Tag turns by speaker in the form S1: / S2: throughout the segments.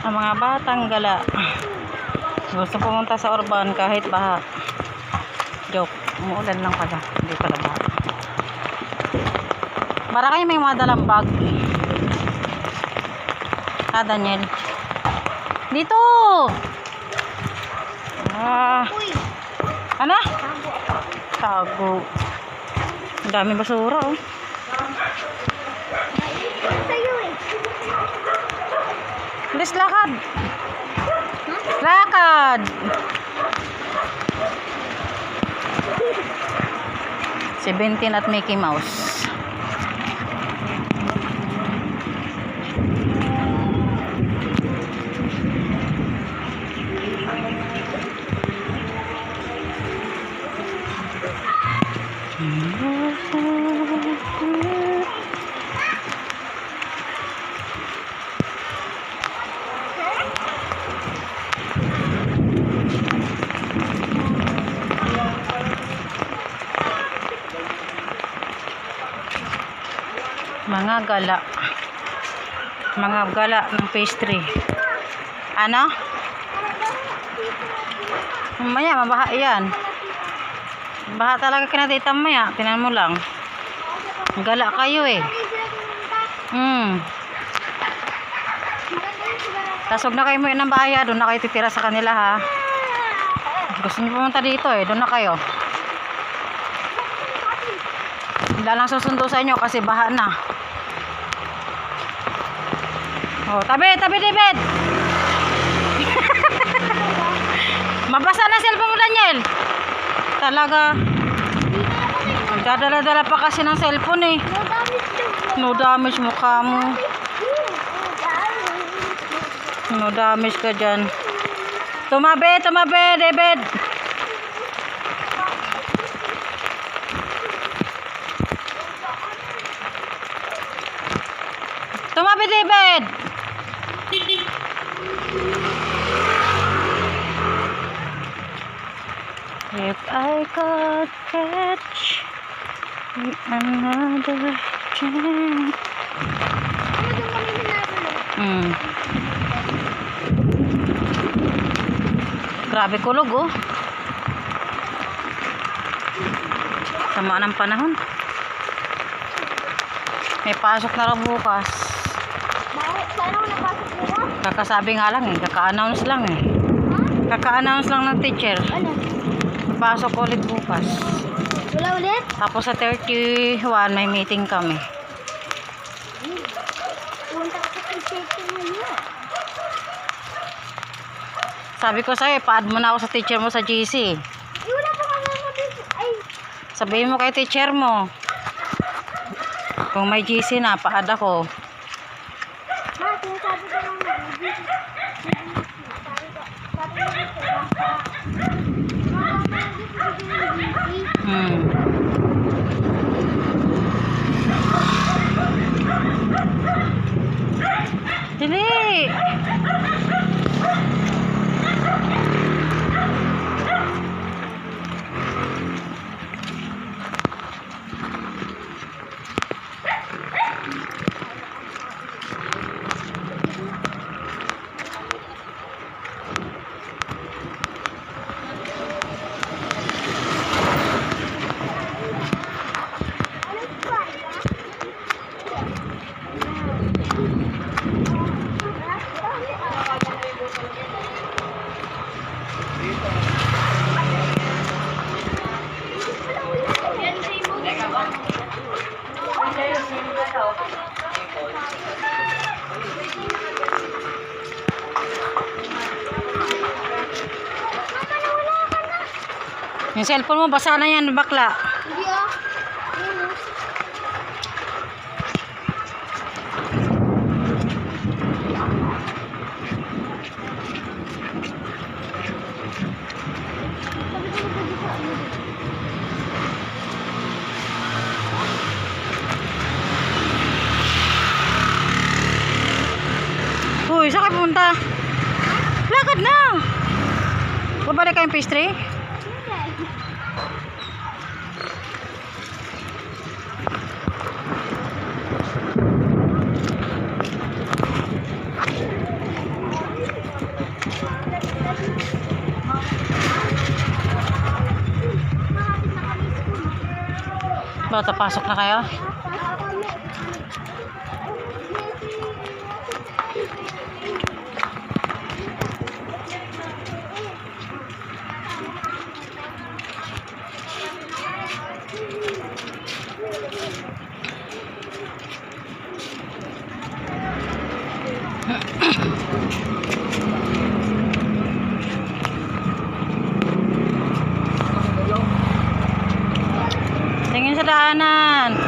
S1: ang mga batang gala. Gusto pumunta sa urban kahit baha. Joke. Umuulan lang pala. Hindi pala baha. Para kayo may mga dalang bag. Ah Daniel. Dito! Ah. Ano? Tago. Ang dami basura oh
S2: Sa'yo eh.
S1: Bilis lakad. Lakad 17 at Mickey Mouse mga gala. Mga gala ng pastry ano? mamaya mabaha yan. Baha talaga kinatita maya tinan mo lang. Gala kayo eh. Hmm. Tasog na kayo mo ng baya doon na kayo titira sa kanila ha? Gusto niyo pumunta dito eh. Doon na kayo. Hindi lang susundo sa inyo kasi baha na Oh, tabi, tabi, David. Mabasa na cellphone mo, Daniel. Talaga. Nagdadala-dala pa kasi ng cellphone eh.
S2: No damage
S1: mukha mo.
S2: No damage
S1: ka dyan. Tumabi, tumabi, David. Tumabi, David. Could catch another chance. Mm. Grabe kulog oh. Sama ng panahon. May pasok na raw bukas.
S2: Bakit? Saan ako napasok bukas?
S1: Kakasabi nga lang eh. Kaka-announce lang eh. Kaka-announce lang ng teacher.
S2: Ano?
S1: Pasok ulit bukas.
S2: Wala ulit?
S1: Tapos sa 31 may meeting kami. Sabi ko sa'yo, pa-add mo na ako sa teacher mo sa GC.
S2: Eh, wala pa. Ay,
S1: Sabihin mo kay teacher mo. Kung may GC na, pa-add ako.
S2: ma, sinasabi ko lang na. Sabi ko, sabi ko dito, baka. Ma, baka dito sa GC.
S1: Hmm. Dili! Yung cellphone mo, basa na yan, bakla.
S2: Hindi ah.
S1: Uy, saan kayo pumunta? Lakad na! Babalik kayong pastry? Oh, tapasok na kayo? Tingin sa daanan.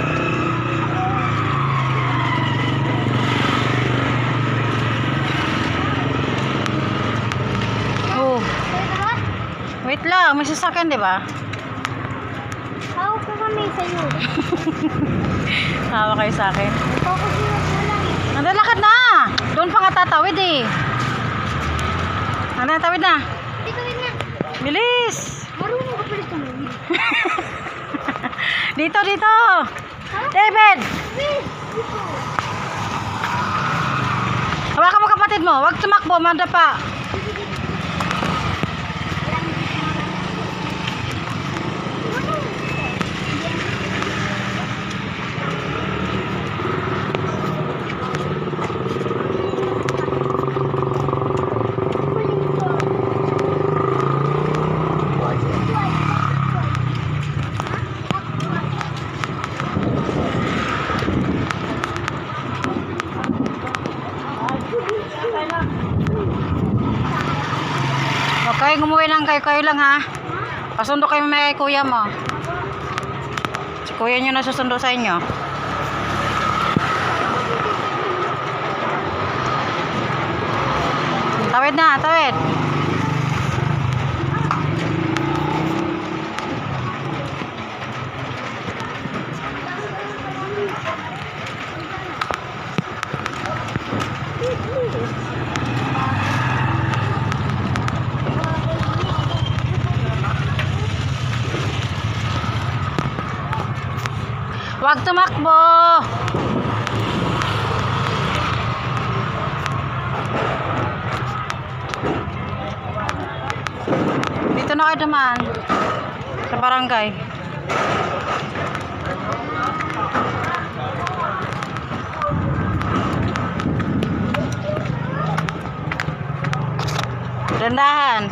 S1: Oh, wait lang. May sasakyan, di ba?
S2: Hawak ka kami sa'yo.
S1: Hawa kayo sa akin.
S2: Mo mo.
S1: Nandalakad na! Doon pa nga tatawid eh. Ano, tawid na.
S2: Dito wait na.
S1: Bilis!
S2: Marunong ka pala tumawid.
S1: Dito, dito! David!
S2: Wait! Dito.
S1: Hawakan mo kapatid mo. Huwag tumakbo, madapa. Okay, umuwi lang kayo. Kayo lang ha. Pasundo kayo may kuya mo. Si kuya nyo na susundo sa inyo. Tawid na, tawid. Huwag tumakbo. Dito na kayo naman. Sa barangay. Dandahan.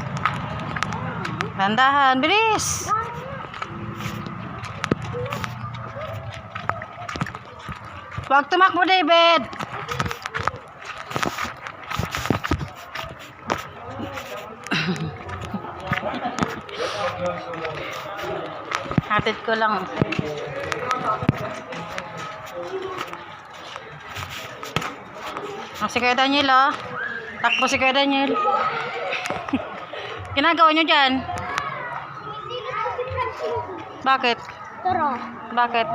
S1: Dandahan. Bilis. Huwag tumakbo, David. Hatid ko lang. Ah, si Kuya Daniel, oh. Takbo si Kuya Daniel. Ginagawa nyo dyan? Bakit?
S2: Tara.
S1: Bakit?